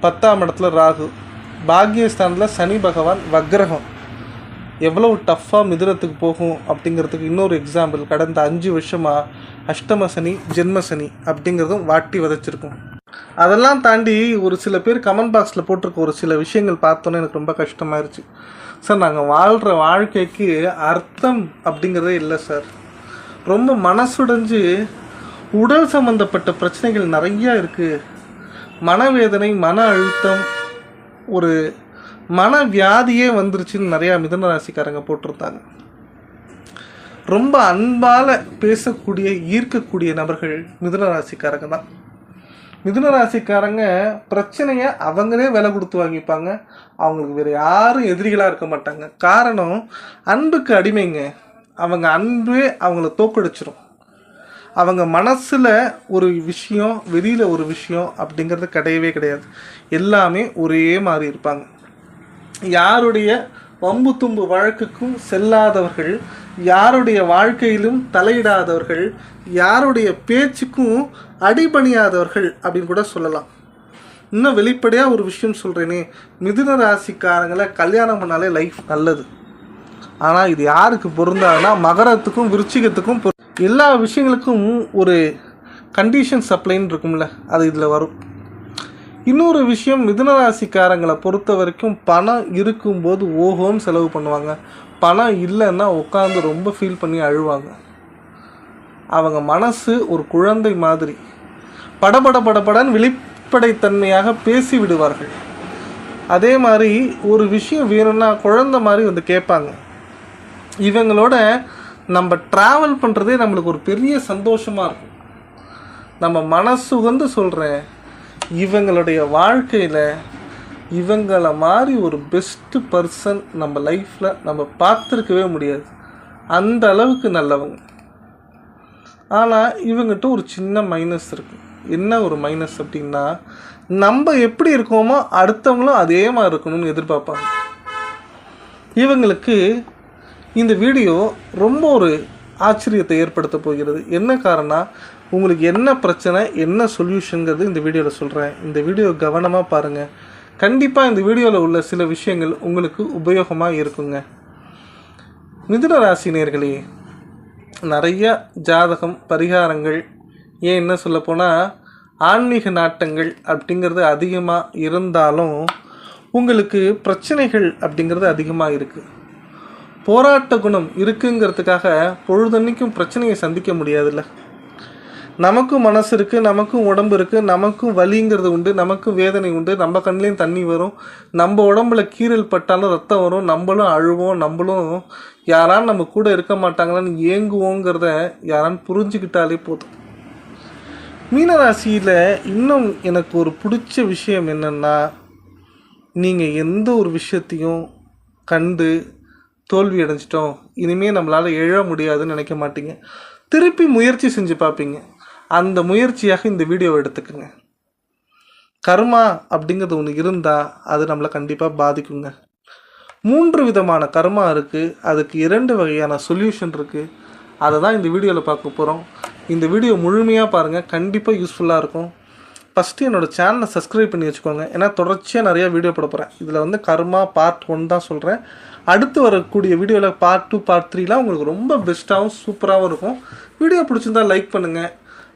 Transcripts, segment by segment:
பத்தாம் இடத்துல ராகு. பாக்கியஸ்தானத்தில் சனி பகவான் வக்ரகம். எவ்வளவு டஃப்பாக மிதுனத்துக்கு போகும் அப்படிங்கிறதுக்கு இன்னொரு எக்ஸாம்பிள் கடந்த அஞ்சு வருஷமாக அஷ்டம சனி ஜென்ம சனி அப்படிங்கிறதும் வாட்டி விதைச்சிருக்கும். அதெல்லாம் தாண்டி ஒரு சில பேர் கமெண்ட் பாக்ஸில் போட்டிருக்க ஒரு சில விஷயங்கள் பார்த்தோன்னே எனக்கு ரொம்ப கஷ்டமாயிருச்சு. சார் நாங்கள் வாழ்கிற வாழ்க்கைக்கு அர்த்தம் அப்படிங்கிறதே இல்லை சார். ரொம்ப மனசுடைஞ்சு உடல் சம்மந்தப்பட்ட பிரச்சனைகள் நிறையா இருக்குது மனவேதனை மன அழுத்தம் ஒரு மன வியாதியே வந்துருச்சுன்னு நிறையா மிதன ராசிக்காரங்க போட்டிருந்தாங்க. ரொம்ப அன்பால் பேசக்கூடிய ஈர்க்கக்கூடிய நபர்கள் மிதுன ராசிக்காரங்க தான். மிதுன ராசிக்காரங்க பிரச்சனையை அவங்களே விலை கொடுத்து வாங்கிப்பாங்க. அவங்களுக்கு வேறு யாரும் எதிரிகளாக இருக்க மாட்டாங்க. காரணம் அன்புக்கு அடிமைங்க. அவங்க அன்பே அவங்கள தோக்கடிச்சிடும் அவங்க மனசில் ஒரு விஷயம் வெளியில் ஒரு விஷயம் அப்படிங்கிறது கிடையவே கிடையாது. எல்லாமே ஒரே மாதிரி இருப்பாங்க. யாருடைய வம்பு தும்பு வழக்குக்கும் செல்லாதவர்கள் யாருடைய வாழ்க்கையிலும் தலையிடாதவர்கள் யாருடைய பேச்சுக்கும் அடிபணியாதவர்கள் அப்படின்னு கூட சொல்லலாம். இன்னும் வெளிப்படையாக ஒரு விஷயம் சொல்கிறேனே மிதுன ராசிக்காரங்களை கல்யாணம் பண்ணாலே லைஃப் நல்லது. ஆனால் இது யாருக்கு பொருந்தாதுன்னா மகரத்துக்கும் விருச்சிகத்துக்கும் பொரு- எல்லா விஷயங்களுக்கும் ஒரு கண்டிஷன் சப்ளைன்னு இருக்கும்ல அது இதில் வரும். இன்னொரு விஷயம் மிதுனராசிக்காரங்களை பொறுத்த வரைக்கும் பணம் இருக்கும்போது ஓஹோன்னு செலவு பண்ணுவாங்க. பணம் இல்லைன்னா உட்காந்து ரொம்ப ஃபீல் பண்ணி அழுவாங்க. அவங்க மனசு ஒரு குழந்தை மாதிரி. படபட படபடன்னு வெளிப்படைத்தன்மையாக பேசி விடுவார்கள். அதே மாதிரி ஒரு விஷயம் வேணும்னா குழந்தை மாதிரி வந்து கேட்பாங்க. இவங்களோட நம்ம ட்ராவல் பண்ணுறதே நம்மளுக்கு ஒரு பெரிய சந்தோஷமாக இருக்கும். நம்ம மனசு வந்து சொல்கிறேன் இவங்களுடைய வாழ்க்கையில் இவங்களை மாதிரி ஒரு பெஸ்ட்டு பர்சன் நம்ம லைஃப்பில் நம்ம பார்த்துருக்கவே முடியாது. அந்த அளவுக்கு நல்லவங்க. ஆனால் இவங்ககிட்ட ஒரு சின்ன மைனஸ் இருக்குது என்ன ஒரு மைனஸ் அப்படின்னா நம்ம எப்படி இருக்கோமோ அடுத்தவங்களும் அதே மாதிரி இருக்கணும்னு எதிர்பார்ப்பாங்க. இவங்களுக்கு இந்த வீடியோ ரொம்ப ஒரு ஆச்சரியத்தை ஏற்படுத்த போகிறது. என்ன காரணம் உங்களுக்கு என்ன பிரச்சனை என்ன சொல்யூஷனுங்கிறது இந்த வீடியோவில் சொல்கிறேன் இந்த வீடியோ கவனமாக பாருங்கள் கண்டிப்பாக இந்த வீடியோவில் உள்ள சில விஷயங்கள் உங்களுக்கு உபயோகமாக இருக்குங்க. மிதுன ராசி நேர்களே நிறைய ஜாதகம் பரிகாரங்கள் ஏன் என்ன சொல்லப்போனால் ஆன்மீக நாட்டங்கள் அப்படிங்கிறது அதிகமாக இருந்தாலும் உங்களுக்கு பிரச்சனைகள் அப்படிங்கிறது அதிகமாக இருக்குது போராட்ட குணம் இருக்குங்கிறதுக்காக பொழுதன்னைக்கும் பிரச்சனையை சந்திக்க முடியாதுல்ல. நமக்கும் மனசு இருக்குது நமக்கும் உடம்பு இருக்குது நமக்கும் வலிங்கிறது உண்டு நமக்கும் வேதனை உண்டு நம்ம கண்லேயும் தண்ணி வரும் நம்ம உடம்புல கீறல் பட்டாலும் ரத்தம் வரும் நம்மளும் அழுவோம் நம்மளும் யாரான்னு நம்ம கூட இருக்க மாட்டாங்களான்னு ஏங்குவோங்கிறத யாரான்னு புரிஞ்சுக்கிட்டாலே போதும். மீனராசியில் இன்னும் எனக்கு ஒரு பிடிச்ச விஷயம் என்னென்னா நீங்கள் எந்த ஒரு விஷயத்தையும் கண்டு தோல்வி அடைஞ்சிட்டோம். இனிமேல் நம்மளால் எழ முடியாதுன்னு நினைக்க மாட்டீங்க. திருப்பி முயற்சி செஞ்சு பார்ப்பீங்க அந்த முயற்சியாக இந்த வீடியோவை எடுத்துக்கோங்க. கர்மா அப்படிங்கிறது ஒன்று இருந்தால் அது நம்மளை கண்டிப்பாக பாதிக்குங்க. மூன்று விதமான கர்மா இருக்குது அதுக்கு இரண்டு வகையான சொல்யூஷன் இருக்குது அதை தான் இந்த வீடியோவில் பார்க்க போகிறோம் இந்த வீடியோ முழுமையாக பாருங்கள் கண்டிப்பாக யூஸ்ஃபுல்லாக இருக்கும். ஃபஸ்ட்டு என்னோடய சேனலை சப்ஸ்கிரைப் பண்ணி வச்சுக்கோங்க. ஏன்னா தொடர்ச்சியாக நிறைய வீடியோ போட போகிறேன் இதில் வந்து கர்மா பார்ட் ஒன் தான் சொல்கிறேன் அடுத்து வரக்கூடிய வீடியோவில் பார்ட் டூ பார்ட் த்ரீலாம் உங்களுக்கு ரொம்ப பெஸ்ட்டாகவும் சூப்பராகவும் இருக்கும். வீடியோ பிடிச்சிருந்தா லைக் பண்ணுங்கள்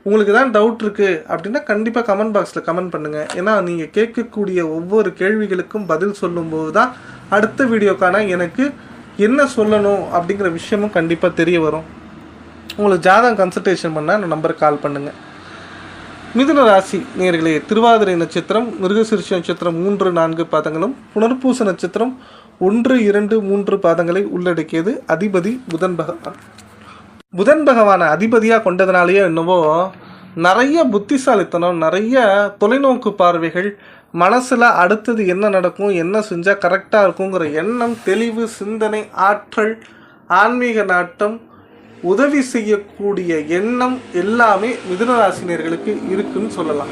உங்களுக்கு தான் டவுட் இருக்குது அப்படின்னா கண்டிப்பாக கமெண்ட் பாக்ஸில் கமெண்ட் பண்ணுங்கள் ஏன்னா நீங்கள் கேட்கக்கூடிய ஒவ்வொரு கேள்விகளுக்கும் பதில் சொல்லும்போது தான் அடுத்த வீடியோக்கான எனக்கு என்ன சொல்லணும் அப்படிங்கிற விஷயமும் கண்டிப்பாக தெரிய வரும். உங்களுக்கு ஜாதகம் கன்சல்டேஷன் பண்ணால் அந்த நம்பருக்கு கால் பண்ணுங்கள் மிதுன ராசி நேர்களே திருவாதிரை நட்சத்திரம் மிருகசிருஷ நட்சத்திரம் மூன்று நான்கு பாதங்களும் புனர்பூச நட்சத்திரம் ஒன்று இரண்டு மூன்று பாதங்களை உள்ளடக்கியது அதிபதி புதன் பகவான். புதன் பகவானை அதிபதியாக கொண்டதுனாலேயோ என்னவோ நிறைய புத்திசாலித்தனம் நிறைய தொலைநோக்கு பார்வைகள் மனசில் அடுத்தது என்ன நடக்கும் என்ன செஞ்சால் கரெக்டாக இருக்குங்கிற எண்ணம் தெளிவு சிந்தனை ஆற்றல் ஆன்மீக நாட்டம் உதவி செய்யக்கூடிய எண்ணம் எல்லாமே மிதுனராசினியர்களுக்கு இருக்குன்னு சொல்லலாம்.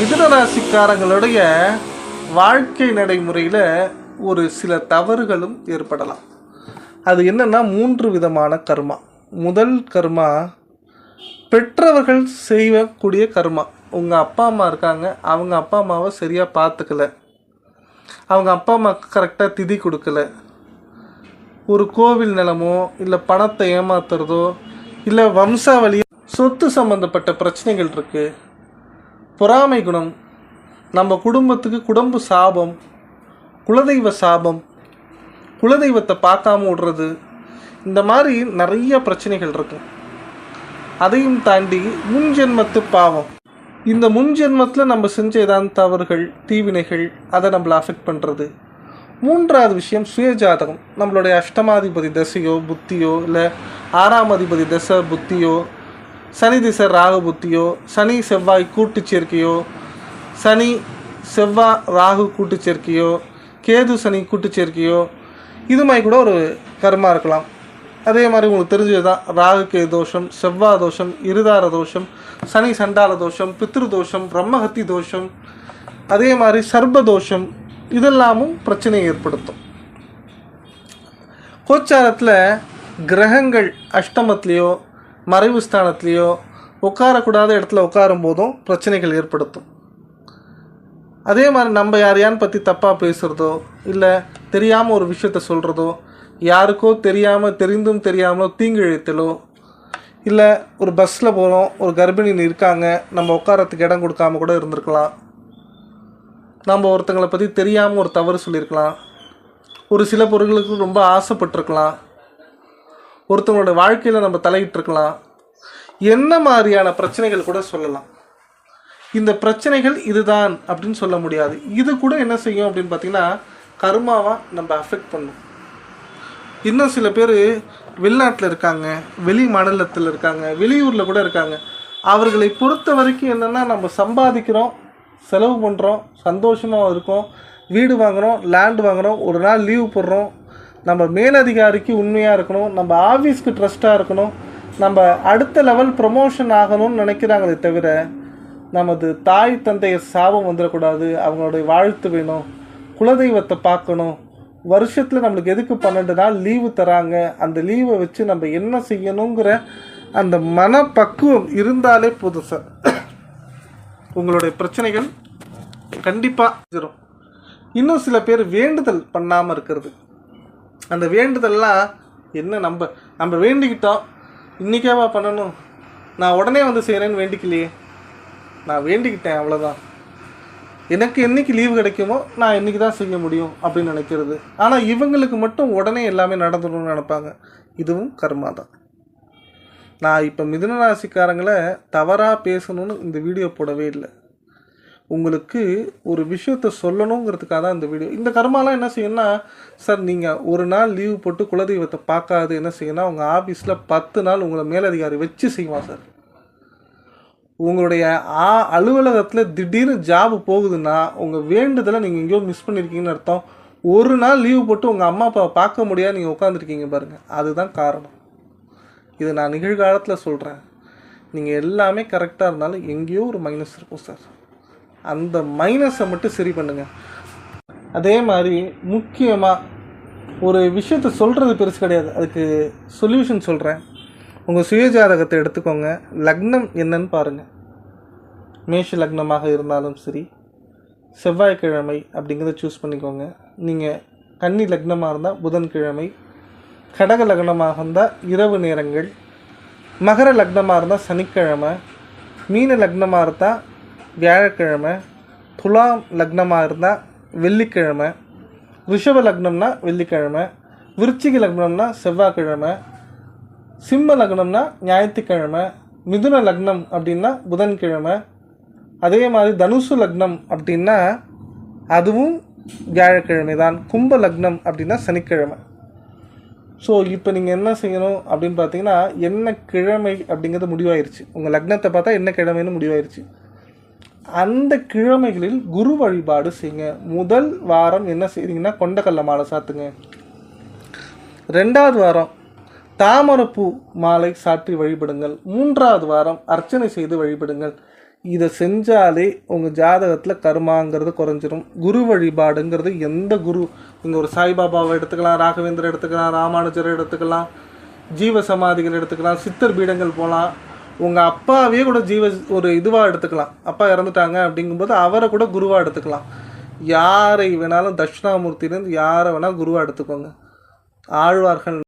மிதுனராசிக்காரங்களுடைய வாழ்க்கை நடைமுறையில் ஒரு சில தவறுகளும் ஏற்படலாம். அது என்னென்னா மூன்று விதமான கர்மா. முதல் கர்மா பெற்றவர்கள் செய்யக்கூடிய கர்மா. உங்கள் அப்பா அம்மா இருக்காங்க. அவங்க அப்பா அம்மாவை சரியாக பார்த்துக்கல. அவங்க அப்பா அம்மாவுக்கு கரெக்டாக திதி கொடுக்கல. ஒரு கோவில் நிலமோ இல்லை பணத்தை ஏமாத்துறதோ இல்லை வம்சாவளி சொத்து சம்மந்தப்பட்ட பிரச்சனைகள் இருக்குது பொறாமை குணம் நம்ம குடும்பத்துக்கு குடும்ப சாபம் குலதெய்வ சாபம் குலதெய்வத்தை பார்க்காம விடுறது இந்த மாதிரி நிறைய பிரச்சனைகள் இருக்கு. அதையும் தாண்டி முன் ஜென்மத்து பாவம். இந்த முன் ஜென்மத்தில் நம்ம செஞ்ச ஏதாவது தவறுகள் தீவினைகள் அதை நம்மளை அஃபெக்ட் பண்ணுறது மூன்றாவது விஷயம் சுயஜாதகம். நம்மளுடைய அஷ்டமாதிபதி தசையோ புத்தியோ இல்லை ஆறாம் அதிபதி தசை புத்தியோ சனி திசை ராகு புத்தியோ சனி செவ்வாய் கூட்டு சேர்க்கையோ சனி செவ்வாய் ராகு கூட்டு சேர்க்கையோ கேது சனி கூட்டு சேர்க்கையோ இது மாதிரி கூட ஒரு கர்மா இருக்கலாம். அதே மாதிரி உங்களுக்கு தெரிஞ்சது தான் ராகு கே தோஷம் செவ்வாய் தோஷம் இருதார தோஷம் சனி சண்டால தோஷம் பித்ரு தோஷம் பிரம்மஹத்தி தோஷம் அதே மாதிரி சர்ப தோஷம் இதெல்லாமும் பிரச்சனையை ஏற்படுத்தும். கோச்சாரத்தில் கிரகங்கள் அஷ்டமத்துலேயோ மறைவு ஸ்தானத்துலேயோ உட்காரக்கூடாத இடத்துல உட்காரும் போதும் பிரச்சனைகள் ஏற்படுத்தும். அதே மாதிரி நம்ம யாரையான்னு பற்றி தப்பாக பேசுகிறதோ இல்லை தெரியாமல் ஒரு விஷயத்த சொல்கிறதோ யாருக்கோ தெரியாமல் தெரிந்தும் தெரியாமலோ தீங்கு இழைத்தலோ இல்லை ஒரு பஸ்ஸில் போகிறோம் ஒரு கர்ப்பிணி இருக்காங்க நம்ம உட்காரத்துக்கு இடம் கொடுக்காம கூட இருந்திருக்கலாம். நம்ம ஒருத்தங்களை பற்றி தெரியாமல் ஒரு தவறு சொல்லியிருக்கலாம். ஒரு சில பொருட்களுக்கு ரொம்ப ஆசைப்பட்டிருக்கலாம். ஒருத்தவங்களோட வாழ்க்கையில் நம்ம தலையிட்டிருக்கலாம். என்ன மாதிரியான பிரச்சனைகள் கூட சொல்லலாம். இந்த பிரச்சனைகள் இதுதான் அப்படின்னு சொல்ல முடியாது. இது கூட என்ன செய்யும் அப்படின்னு பார்த்தீங்கன்னா கர்மாவா நம்ம அஃபெக்ட் பண்ணும். இன்னும் சில பேர் வெளிநாட்டில் இருக்காங்க வெளி மாநிலத்தில் இருக்காங்க வெளியூரில் கூட இருக்காங்க. அவர்களை பொறுத்த வரைக்கும் என்னென்னா நம்ம சம்பாதிக்கிறோம் செலவு பண்ணுறோம் சந்தோஷமாக இருக்கோம் வீடு வாங்குகிறோம் லேண்ட் வாங்குகிறோம் ஒரு நாள் லீவு போடுறோம். நம்ம மேலதிகாரிக்கு உண்மையாக இருக்கணும் நம்ம ஆஃபீஸ்க்கு ட்ரஸ்ட்டாக இருக்கணும் நம்ம அடுத்த லெவல் ப்ரமோஷன் ஆகணும்னு நினைக்கிறாங்களே தவிர நமது தாய் தந்தைய சாபம் வந்துடக்கூடாது அவங்களுடைய வாழ்த்து வேணும் குலதெய்வத்தை பார்க்கணும். வருஷத்தில் நம்மளுக்கு எதுக்கு பன்னெண்டு நாள் லீவு தராங்க? அந்த லீவை வச்சு நம்ம என்ன செய்யணுங்கிற அந்த மனப்பக்குவம் இருந்தாலே புதுசாக உங்களுடைய பிரச்சனைகள் கண்டிப்பாக தீரும். இன்னும் சில பேர் வேண்டுதல் பண்ணாமல் இருக்கிறது. அந்த வேண்டுதல்லாம் என்ன நம்ம நம்ம வேண்டிக்கிட்டோம். இன்றைக்கேவா பண்ணணும்? நான் உடனே வந்து செய்கிறேன்னு வேண்டிக்கலையே. நான் வேண்டிக்கிட்டேன் அவ்வளோதான் எனக்கு என்னைக்கு லீவு கிடைக்குமோ நான் இன்னைக்கு தான் செய்ய முடியும் அப்படின்னு நினைக்கிறது. ஆனால் இவங்களுக்கு மட்டும் உடனே எல்லாமே நடந்துடணும்னு நினைப்பாங்க. இதுவும் கர்மா தான் நான் இப்போ மிதுன ராசிக்காரங்களை தவறாக பேசணும்னு இந்த வீடியோ போடவே இல்லை. உங்களுக்கு ஒரு விஷயத்த சொல்லணுங்கிறதுக்காக தான் இந்த வீடியோ. இந்த கர்மாலாம் என்ன செய்யணும்னா சார் நீங்கள் ஒரு நாள் லீவு போட்டு குலதெய்வத்தை பார்க்காது என்ன செய்யணும்னா உங்கள் ஆஃபீஸில் பத்து நாள் உங்களை மேலதிகாரி வச்சு செய்வான் சார் உங்களுடைய ஆ அலுவலகத்தில் திடீர்னு ஜாப் போகுதுன்னா உங்கள் வேண்டுதலை நீங்கள் எங்கேயோ மிஸ் பண்ணியிருக்கீங்கன்னு அர்த்தம். ஒரு நாள் லீவு போட்டு உங்கள் அம்மா அப்பாவை பார்க்க முடியாது நீங்கள் உட்காந்துருக்கீங்க பாருங்கள் அதுதான் காரணம். இது நான் நிகழ்காலத்தில் சொல்கிறேன் நீங்கள் எல்லாமே கரெக்டாக இருந்தாலும் எங்கேயோ ஒரு மைனஸ் இருக்கும் சார் அந்த மைனஸை மட்டும் சரி பண்ணுங்கள் அதே மாதிரி முக்கியமாக ஒரு விஷயத்த சொல்கிறது பெருசு கிடையாது. அதுக்கு சொல்யூஷன் சொல்கிறேன் உங்கள் சுயஜாதகத்தை எடுத்துக்கோங்க. லக்னம் என்னன்னு பாருங்கள் மேஷ லக்னமாக இருந்தாலும் சரி செவ்வாய்க்கிழமை அப்படிங்கிறத சூஸ் பண்ணிக்கோங்க. நீங்கள் கன்னி லக்னமாக இருந்தால் புதன்கிழமை கடக லக்னமாக இருந்தால் இரவு நேரங்கள். மகர லக்னமாக இருந்தால் சனிக்கிழமை. மீன லக்னமாக இருந்தால் வியாழக்கிழமை. துலாம் லக்னமாக இருந்தால் வெள்ளிக்கிழமை. ரிஷப லக்னம்னா வெள்ளிக்கிழமை. விருச்சிக லக்னம்னா செவ்வாய்க்கிழமை. சிம்ம லக்னம்னா ஞாயிற்றுக்கிழமை. மிதுன லக்னம் அப்படின்னா புதன்கிழமை. அதே மாதிரி தனுசு லக்னம் அப்படின்னா அதுவும் வியாழக்கிழமை தான் கும்ப லக்னம் அப்படின்னா சனிக்கிழமை. ஸோ இப்போ நீங்கள் என்ன செய்யணும் அப்படின்னு பார்த்தீங்கன்னா என்ன கிழமை அப்படிங்கிறது முடிவாயிருச்சு. உங்கள் லக்னத்தை பார்த்தா என்ன கிழமைன்னு முடிவாயிருச்சு. அந்த கிழமைகளில் குரு வழிபாடு செய்யுங்க. முதல் வாரம் என்ன செய்கிறீங்கன்னா கொண்டக்கல்ல மாலை சாத்துங்க. ரெண்டாவது வாரம் தாமரப்பூ மாலை சாற்றி வழிபடுங்கள். மூன்றாவது வாரம் அர்ச்சனை செய்து வழிபடுங்கள். இதை செஞ்சாலே உங்கள் ஜாதகத்தில் கர்மாங்கிறது குறைஞ்சிரும். குரு வழிபாடுங்கிறது எந்த குரு நீங்கள் ஒரு சாய்பாபாவை எடுத்துக்கலாம் ராகவேந்தர் எடுத்துக்கலாம் ராமானுஜரை எடுத்துக்கலாம் ஜீவ சமாதிகள் எடுத்துக்கலாம் சித்தர் பீடங்கள் போகலாம் உங்கள் அப்பாவே கூட ஜீவ ஒரு இதுவாக எடுத்துக்கலாம். அப்பா இறந்துட்டாங்க அப்படிங்கும்போது அவரை கூட குருவாக எடுத்துக்கலாம். யாரை வேணாலும் தட்சிணாமூர்த்திலேருந்து யாரை வேணால் குருவாக எடுத்துக்கோங்க. ஆழ்வார்கள்